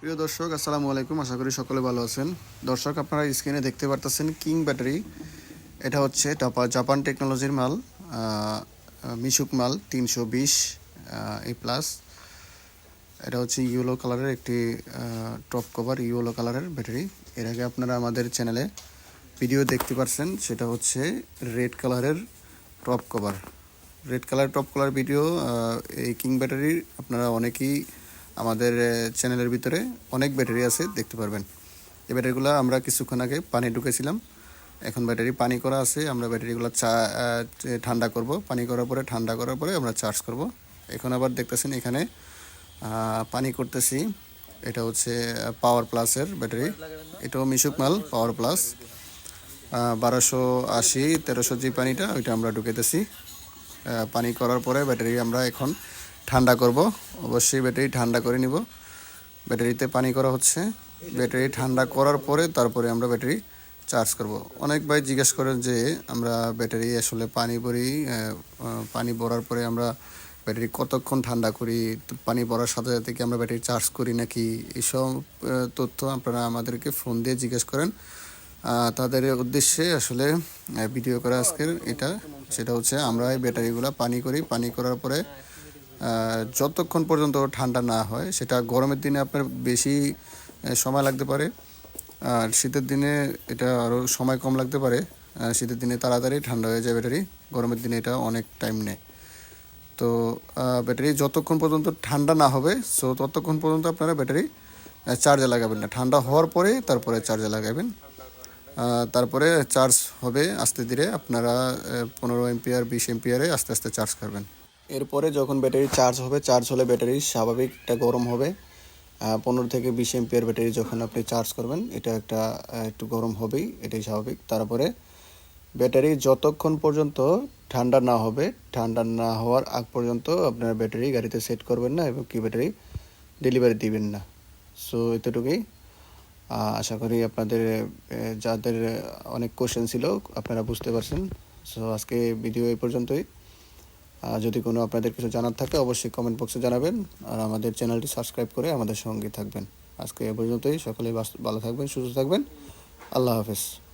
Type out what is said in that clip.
প্রিয় দর্শক, আসসালামু আলাইকুম। আশা করি সকলে ভালো আছেন। দর্শক, আপনারা স্ক্রিনে দেখতে পারতেছেন কিং ব্যাটারি এটা হচ্ছে জাপান টেকনোলজির মাল মিশুক মাল, তিনশো বিশ এ প্লাস এটা হচ্ছে ইয়েলো কালারের একটি টপ কভার ইয়েলো কালারের ব্যাটারি এর আগে আপনারা আমাদের চ্যানেলে ভিডিও দেখতে পারছেন, সেটা হচ্ছে রেড কালারের top cover red colour top colour video এই কিং ব্যাটারির আপনারা অনেকেই আমাদের চ্যানেলের ভিতরে অনেক ব্যাটারি আছে, দেখতে পারবেন। এই ব্যাটারিগুলো আমরা কিছুক্ষণ আগে পানি ঢুকেছিলাম। এখন ব্যাটারি পানি করা আছে, আমরা ব্যাটারিগুলো চা ঠান্ডা করব। পানি করার পরে, ঠান্ডা করার পরে আমরা চার্জ করব। এখন আবার দেখতেছেন এখানে পানি করতেছি। এটা হচ্ছে পাওয়ার প্লাসের ব্যাটারি। এটাও মিশুক মাল পাওয়ার প্লাস বারোশো আশি, তেরোশো জি পানিটা, ওইটা আমরা ঢুকেতেছি পানি করার পরে ব্যাটারি আমরা এখন ঠান্ডা করব। অবশ্যই ব্যাটারি ঠান্ডা করে নিব। ব্যাটারিতে পানি করা হচ্ছে। ব্যাটারি ঠান্ডা করার পরে তারপরে আমরা ব্যাটারি চার্জ করব। অনেক ভাই জিজ্ঞেস করেন যে, আমরা ব্যাটারি আসলে পানি ভরি পানি ভরার পরে আমরা ব্যাটারি কতক্ষণ ঠান্ডা করি? পানি ভরার সাথে সাথে কি আমরা ব্যাটারি চার্জ করি নাকি? এইসব তথ্য আপনারা আমাদেরকে ফোন দিয়ে জিজ্ঞেস করেন। তাদের উদ্দেশ্যে আসলে ভিডিও করা আজকের এটা। সেটা হচ্ছে আমরা ব্যাটারিগুলো পানি করি। পানি করার পরে যতক্ষণ পর্যন্ত ঠান্ডা না হয়, সেটা গরমের দিনে আপনার বেশি সময় লাগতে পারে। আর শীতের দিনে এটা আরও সময় কম লাগতে পারে। শীতের দিনে তাড়াতাড়ি ঠান্ডা হয়ে যায় ব্যাটারি। গরমের দিনে এটা অনেক টাইম নেয়। তো ব্যাটারি যতক্ষণ পর্যন্ত ঠান্ডা না হবে, সো ততক্ষণ পর্যন্ত আপনারা ব্যাটারি চার্জে লাগাবেন না। ঠান্ডা হওয়ার পরে তারপরে চার্জে লাগাবেন। তারপরে চার্জ হবে আস্তে ধীরে। আপনারা পনেরো এমপিআর বিশ এমপিআরে আস্তে আস্তে চার্জ করবেন। এরপরে যখন ব্যাটারি চার্জ হবে চার্জ হলে ব্যাটারি স্বাভাবিক একটা গরম হবে। পনেরো থেকে বিশ এমপিআর ব্যাটারি যখন আপনি চার্জ করবেন, এটা একটা একটু গরম হবেই, এটাই স্বাভাবিক। তারপরে ব্যাটারি যতক্ষণ পর্যন্ত ঠান্ডা না হবে, ঠান্ডা না হওয়ার আগ পর্যন্ত আপনার ব্যাটারি গাড়িতে সেট করবেন না এবং কি ব্যাটারি ডেলিভারি দিবেন না। সো এতটুকুই। আশা করি আপনাদের যাদের অনেক কোশ্চেন ছিল, আপনারা বুঝতে পারছেন। সো আজকে ভিডিও এই পর্যন্তই। যদি কোনো আপনাদের কিছু জানার থাকে, অবশ্যই কমেন্ট বক্সে জানাবেন। আর আমাদের চ্যানেলটি সাবস্ক্রাইব করে আমাদের সঙ্গে থাকবেন। আজকে এ পর্যন্তই। সকলেই ভালো থাকবেন, সুস্থ থাকবেন। আল্লাহ হাফেজ।